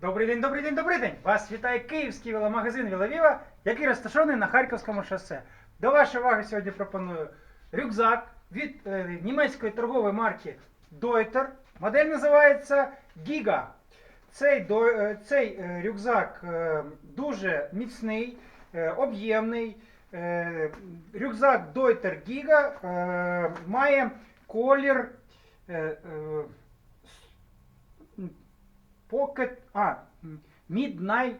Добрий день, добрий день, добрий день! Вас вітає київський веломагазин Вілавіва, який розташований на Харківському шосе. До вашої уваги сьогодні пропоную рюкзак від е, німецької торгової марки Deuter. Модель називається Giga. Цей, до- е, цей е, рюкзак е, дуже міцний, е, об'ємний. Е, Рюкзак Deuter Giga е, має колір. е, е, Pocket, а, Midnight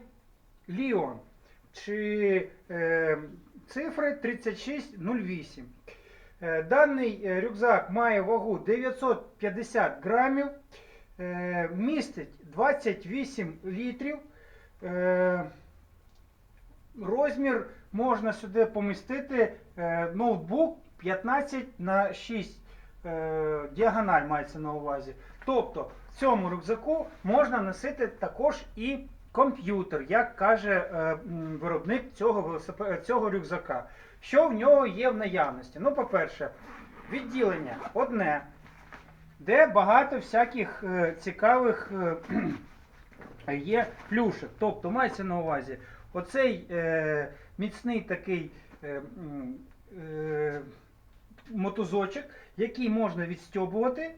Leon, чи е, цифри 3608. Е, даний е, рюкзак має вагу 950 грамів, е, містить 28 літрів. Е, розмір можна сюди помістити е, ноутбук 15 на 6 е, діагональ мається на увазі. Тобто в цьому рюкзаку можна носити також і комп'ютер, як каже е, виробник цього, цього рюкзака. Що в нього є в наявності? Ну, по-перше, відділення одне, де багато всяких е, цікавих е, є плюшек. Тобто мається на увазі оцей е, міцний такий е, е, мотузочок, який можна відстьобувати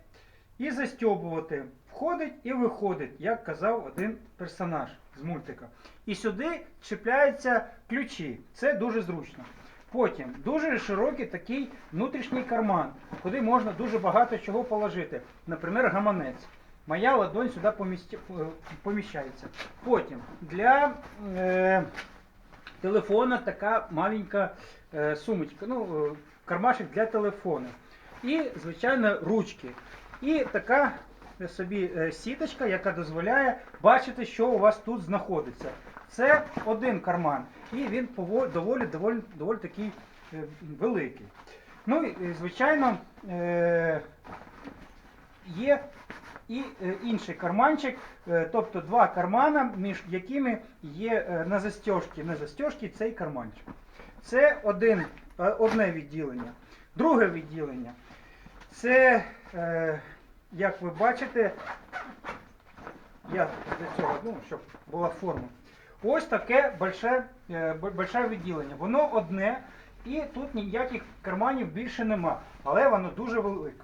і застьобувати. Входить і виходить, як казав один персонаж з мультика. І сюди чіпляються ключі. Це дуже зручно. Потім дуже широкий такий внутрішній карман, куди можна дуже багато чого положити. Наприклад, гаманець. Моя ладонь сюди е, поміщається. Потім для е, телефона така маленька е, сумочка, ну, е, кармашек для телефону. І, звичайно, ручки. І така собі е, сіточка, яка дозволяє бачити, що у вас тут знаходиться. Це один карман, і він пово- доволі, доволі, доволі такий великий. Ну і, звичайно, є і е, інший карманчик, е, тобто два кармана, між якими є е, на застежці, на застежці цей карманчик. Це один, одне відділення. Друге відділення. Це, як ви бачите, я для цього, ну, щоб була форма. Ось таке больше, е, больше відділення. Воно одне, і тут ніяких карманів більше нема, але воно дуже велике.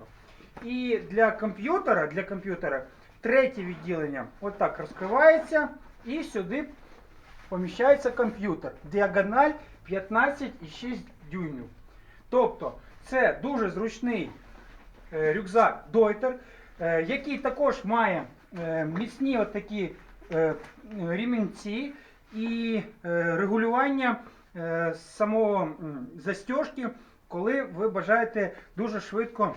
І для комп'ютера, для комп'ютера третє відділення отак розкривається і сюди поміщається комп'ютер. Діагональ 15,6 дюймів. Тобто це дуже зручний е, рюкзак Deuter, е, який також має е, міцні отакі ремінці і регулювання самого м, застежки, коли ви бажаєте дуже швидко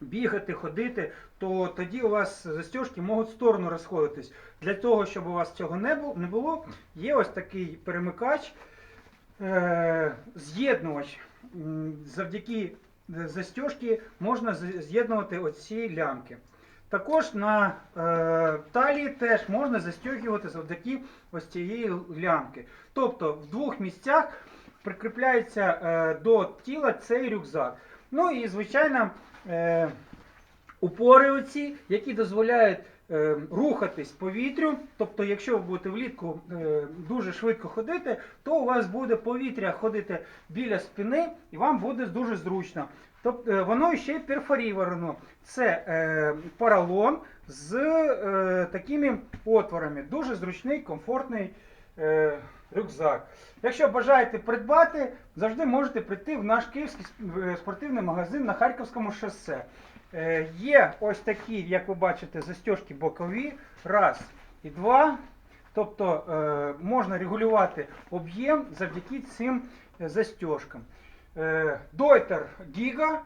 бігати, ходити, то тоді у вас застежки можуть в сторону розходитись. Для того, щоб у вас цього не було, є ось такий перемикач, е, з'єднувач. Завдяки е, можна з'єднувати оці лямки. Також на е, талії теж можна застегувати завдяки ось цієї лямки. Тобто в двох місцях прикріпляється е, до тіла цей рюкзак. Ну і звичайно е, упори оці, які дозволяють е, рухатись повітрю. Тобто, якщо ви будете влітку е, дуже швидко ходити, то у вас буде повітря ходити біля спини і вам буде дуже зручно. Тобто воно ще перфорівано. Це е, поролон з е, такими отворами. Дуже зручний, комфортний рюкзак. Якщо бажаєте придбати, завжди можете прийти в наш київський е, спортивний магазин на Харківському шосе. Е, Є ось такі, як ви бачите, застежки бокові. Раз і два. Тобто е, можна регулювати об'єм завдяки цим е. Е, Deuter Giga. е,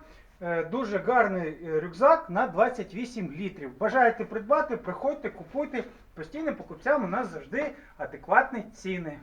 Дуже гарний е, рюкзак на 28 літрів. Бажаєте придбати, приходьте, купуйте. Постійним покупцям у нас завжди адекватні ціни.